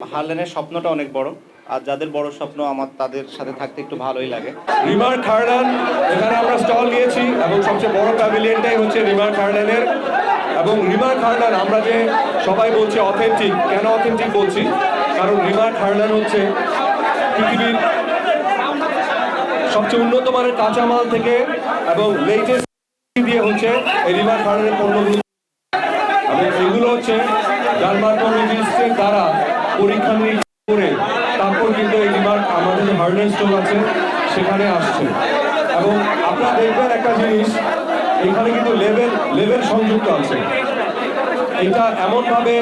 হারলেনের স্বপ্নটা অনেক বড়, আর যাদের বড় স্বপ্ন আমার তাদের সাথে থাকতে একটু ভালোই লাগে। রিমার খার্লান এখানে আমরা স্টল নিয়েছি, এবং সবচেয়ে বড় প্যাভিলিয়নটাই হচ্ছে রিমার খার্লানের এবং রিমার খার্লান আমরা যে সবাই বলছি অথেন্টিক কেন অথেন্টিক বলছি? কারণ রিমার খার্লান হচ্ছে পৃথিবীর সবচেয়ে উন্নত মানের কাঁচামাল থেকে, এবং লেটেস্ট দিয়ে হচ্ছে এই রিমার খার্লানের পণ্যগুলো। এবং এগুলো হচ্ছে ডার্মাটোলজিস্টের দ্বারা পরীক্ষা নিরীক্ষা করে তারপর কিন্তু এই রিমার্ক আমাদের যে হার্ডওয়্যার স্টোর আছে, সেখানে আসছে। এবং আপনারা দেখবেন একটা জিনিস, এখানে কিন্তু লেভেল লেভেল সংযুক্ত আছে। এটা এমনভাবে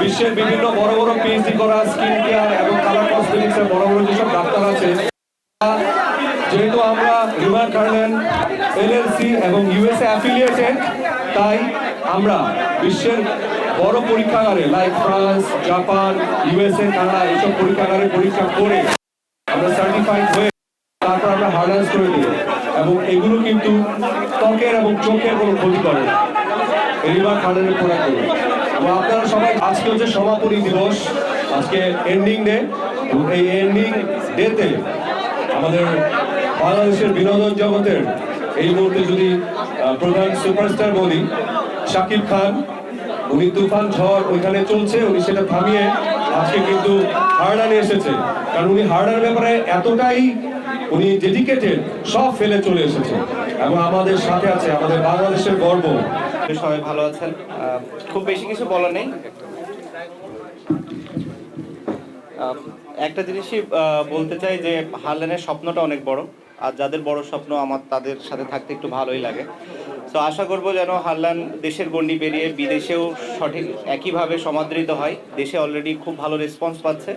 বিশ্বের বিভিন্ন বড় বড় পিএইচডি করা স্কিন কেয়ার এবং কালার কসমেটিক্সের বড় বড় যেসব ডাক্তার আছে যেহেতু আমরা রিমার গার্ডেন এলএলসি এবং ইউএসএ অ্যাফিলিয়েটেড তাই আমরা বিশ্বের বড় পরীক্ষাগারে like France Japan USA Canada এইসব পরীক্ষাগারে পরীক্ষা করে আমরা সার্টিফাইড হয়ে তারপর আমরা হার্ডার্স করে দিই এবং এগুলো কিন্তু ত্বকের এবং চোখের কোনো ক্ষতি করে না। রিমার গার্ডেনের প্রোডাক্ট এবং আপনারা সবাই, আজকে হচ্ছে সমাপনী দিবস। আজকে এন্ডিং ডে এই এন্ডিং ডেতে আমাদের বাংলাদেশের বিনোদন জগতের এই মুহূর্তে যদি প্রধান সুপারস্টার বলি, শাকিব খান উনি তুফান ঝড় ওইখানে চলছে, উনি সেটা থামিয়ে আজকে কিন্তু হার্ডানে এসেছে। কারণ উনি হার্ডার ব্যাপারে এতটাই উনি ডেডিকেটেড সব ফেলে চলে এসেছে। এবং আমাদের সাথে আছে, আমাদের বাংলাদেশের গর্ব। সবাই ভালো আছেন। খুব বেশি কিছু বলার নেই। একটা জিনিসই বলতে চাই যে হারলেনের স্বপ্নটা অনেক বড়। আর যাদের বড় স্বপ্ন, আমার তাদের সাথে থাকতে একটু ভালোই লাগে। তো আশা করব যেন হারলান দেশের গণ্ডি পেরিয়ে বিদেশেও সঠিক একইভাবে সমাদৃত হয়। দেশে অলরেডি খুব ভালো রেসপন্স পাচ্ছে।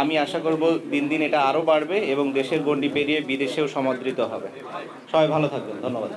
আমি আশা করব দিন দিন এটা আরও বাড়বে এবং দেশের গণ্ডি পেরিয়ে বিদেশেও সমাদৃত হবে। সবাই ভালো থাকবেন। ধন্যবাদ।